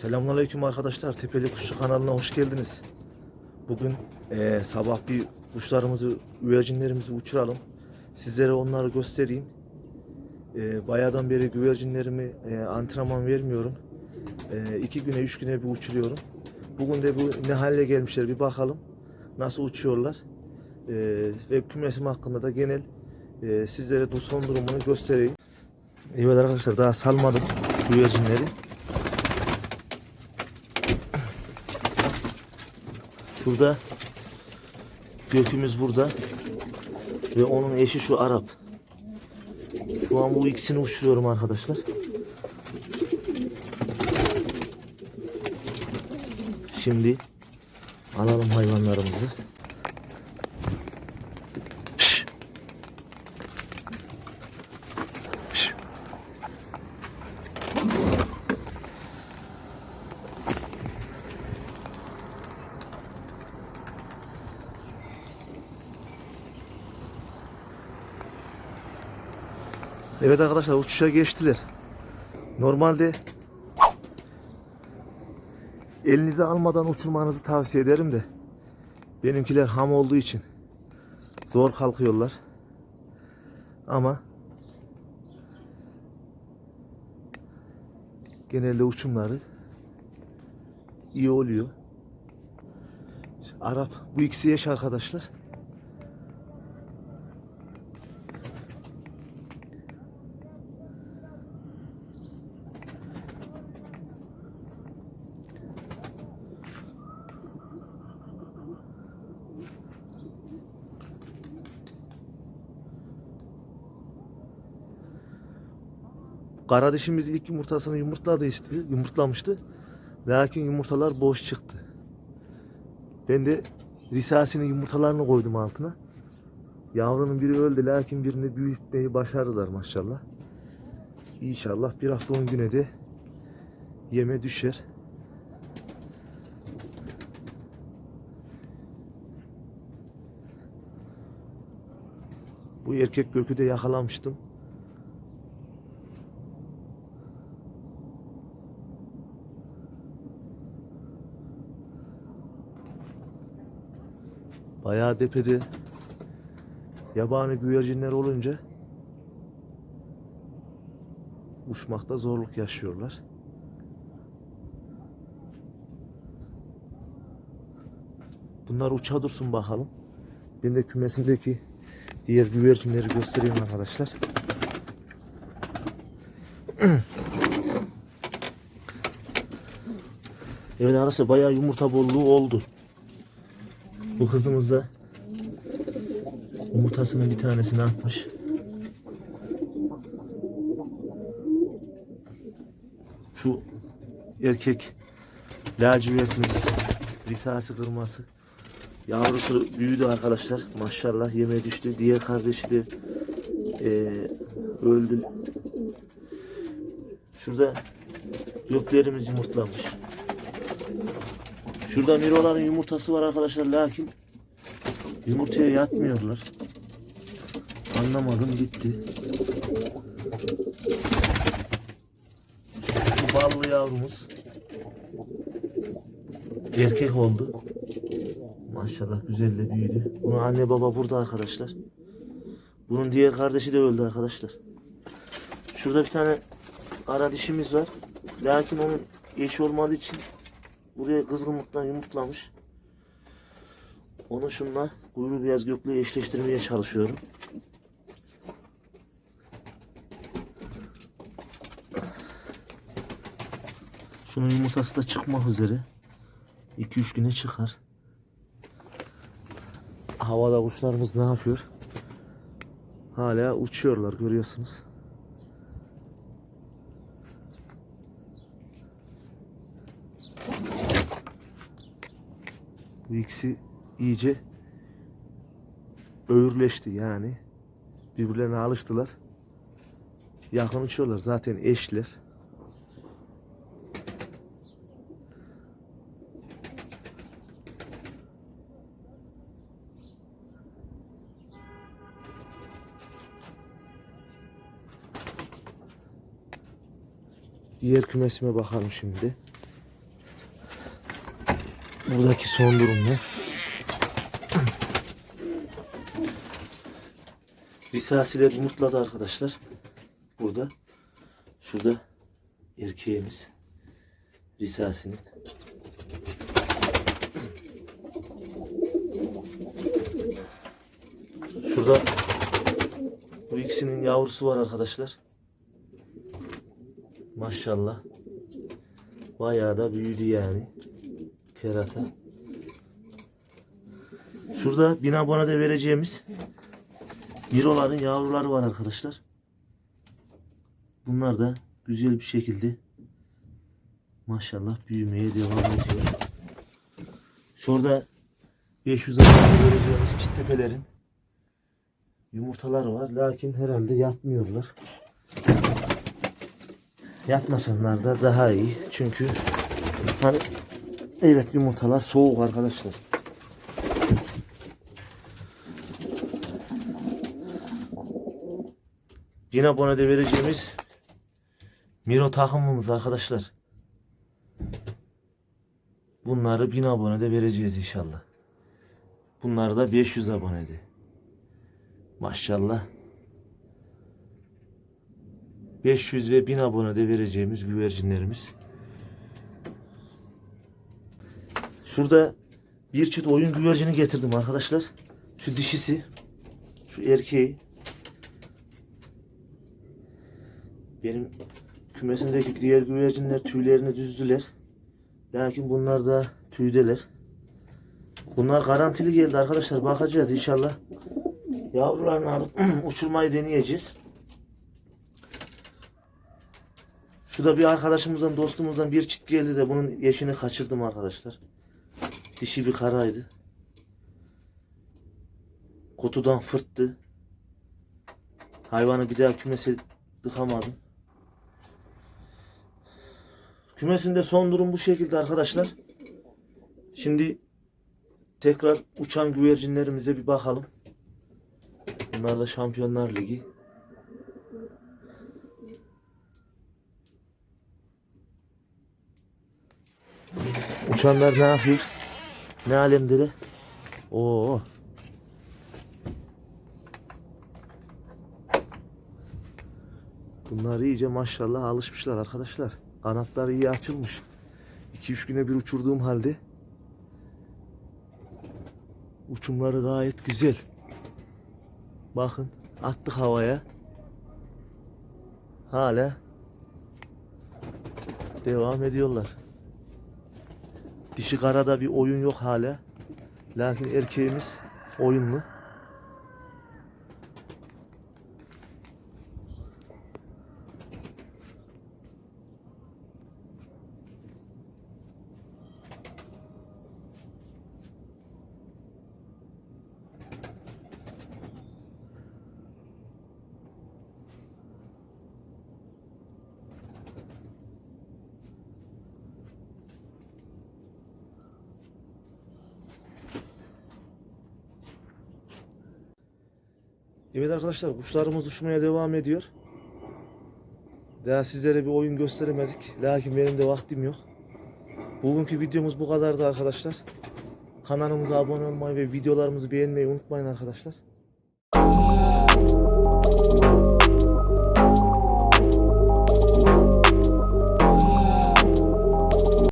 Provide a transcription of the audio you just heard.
Selamünaleyküm arkadaşlar. Tepeli Kuşçu kanalına hoş geldiniz. Bugün eee, sabah bir kuşlarımızı, güvercinlerimizi uçuralım. Sizlere onları göstereyim. Eee bayağıdan beri güvercinlerimi eee, antrenman vermiyorum. Eee iki güne, üç güne bir uçuruyorum. Bugün de bu ne hale gelmişler bir bakalım. Nasıl uçuyorlar. Eee, ve kümesim hakkında da genel eee, sizlere son durumunu göstereyim. Evet arkadaşlar daha salmadım güvercinleri. Şurada gökümüz burada ve onun eşi şu Arap. Şu an bu ikisini uçuruyorum arkadaşlar. Şimdi alalım hayvanlarımızı. Evet arkadaşlar uçuşa geçtiler. Normalde elinize almadan uçurmanızı tavsiye ederim de benimkiler ham olduğu için zor kalkıyorlar. Ama genelde uçumları iyi oluyor. Arap bu ikisi eş arkadaşlar. Kara dişimiz ilk yumurtasını yumurtladı işte, yumurtlamıştı. Lakin yumurtalar boş çıktı. Ben de risasinin yumurtalarını koydum altına. Yavrunun biri öldü lakin birini büyütmeyi başardılar maşallah. İnşallah bir hafta on güne de yeme düşer. Bu erkek gökü de yakalamıştım. Bayağı depede yabani güvercinler olunca uçmakta zorluk yaşıyorlar. Bunlar uça dursun bakalım. Ben de kümesimdeki diğer güvercinleri göstereyim arkadaşlar. Evet arkadaşlar bayağı yumurta bolluğu oldu. Bu kızımız da yumurtasının bir tanesini atmış. Şu erkek lacivertimiz risası kırması. Yavrusu büyüdü arkadaşlar maşallah yeme düştü. Diğer kardeşi de eee, öldü. Şurada göklerimiz yumurtlamış Şurada miroların yumurtası var arkadaşlar lakin yumurtaya yatmıyorlar. Anlamadım gitti. Şu ballı yavrumuz erkek oldu. Maşallah güzel de büyüdü. Bunun anne baba burada arkadaşlar. Bunun diğer kardeşi de öldü arkadaşlar. Şurada bir tane ara dişimiz var. Lakin onun eşi olmadığı için buraya kızgınlıktan yumurtlamış. Onu şunla kuyruğu beyaz gökle eşleştirmeye çalışıyorum. Şunun yumurtası da çıkmak üzere. 2-3 güne çıkar. Havada kuşlarımız ne yapıyor? Hala uçuyorlar görüyorsunuz. Bu ikisi iyice öğürleşti yani. Birbirlerine alıştılar. Yakın uçuyorlar zaten eşler. Diğer kümesime bakalım şimdi. Buradaki son durum ne? Risasiler yumurtladı arkadaşlar. Burada. Şurada erkeğimiz. Risasinin. Şurada bu ikisinin yavrusu var arkadaşlar. Maşallah. Bayağı da büyüdü yani. Kerata. Şurada bin abonede vereceğimiz Miroların yavruları var arkadaşlar. Bunlar da güzel bir şekilde maşallah büyümeye devam ediyor. Şurada 500 abone vereceğimiz çittepelerin yumurtaları var. Lakin herhalde yatmıyorlar. Yatmasanlar da daha iyi. Çünkü hani evet yumurtalar soğuk arkadaşlar. Yine abonede vereceğimiz Miro takımımız arkadaşlar. Bunları 1000 abonede vereceğiz inşallah. Bunlar da 500 abonede. Maşallah. 500 ve 1000 abonede vereceğimiz güvercinlerimiz. Şurada bir çift oyun güvercini getirdim arkadaşlar. Şu dişisi, şu erkeği. Benim kümesimdeki diğer güvercinler tüylerini düzdüler. Lakin bunlar da tüydeler. Bunlar garantili geldi arkadaşlar. Bakacağız inşallah. Yavrularını alıp uçurmayı deneyeceğiz. Şurada bir arkadaşımızdan, dostumuzdan bir çift geldi de bunun eşini kaçırdım arkadaşlar. Dişi bir karaydı. Kutudan fırttı. Hayvanı bir daha kümese tıkamadım. Kümesinde son durum bu şekilde arkadaşlar. Şimdi tekrar uçan güvercinlerimize bir bakalım. Bunlar da Şampiyonlar Ligi. Uçanlar ne yapıyor? Ne alemde Oo. Bunlar iyice maşallah alışmışlar arkadaşlar. Kanatları iyi açılmış. 2-3 güne bir uçurduğum halde uçumları gayet güzel. Bakın attık havaya. Hala devam ediyorlar. Dişi karada bir oyun yok hala. Lakin erkeğimiz oyunlu. Evet arkadaşlar kuşlarımız uçmaya devam ediyor. Daha sizlere bir oyun gösteremedik. Lakin benim de vaktim yok. Bugünkü videomuz bu kadardı arkadaşlar. Kanalımıza abone olmayı ve videolarımızı beğenmeyi unutmayın arkadaşlar.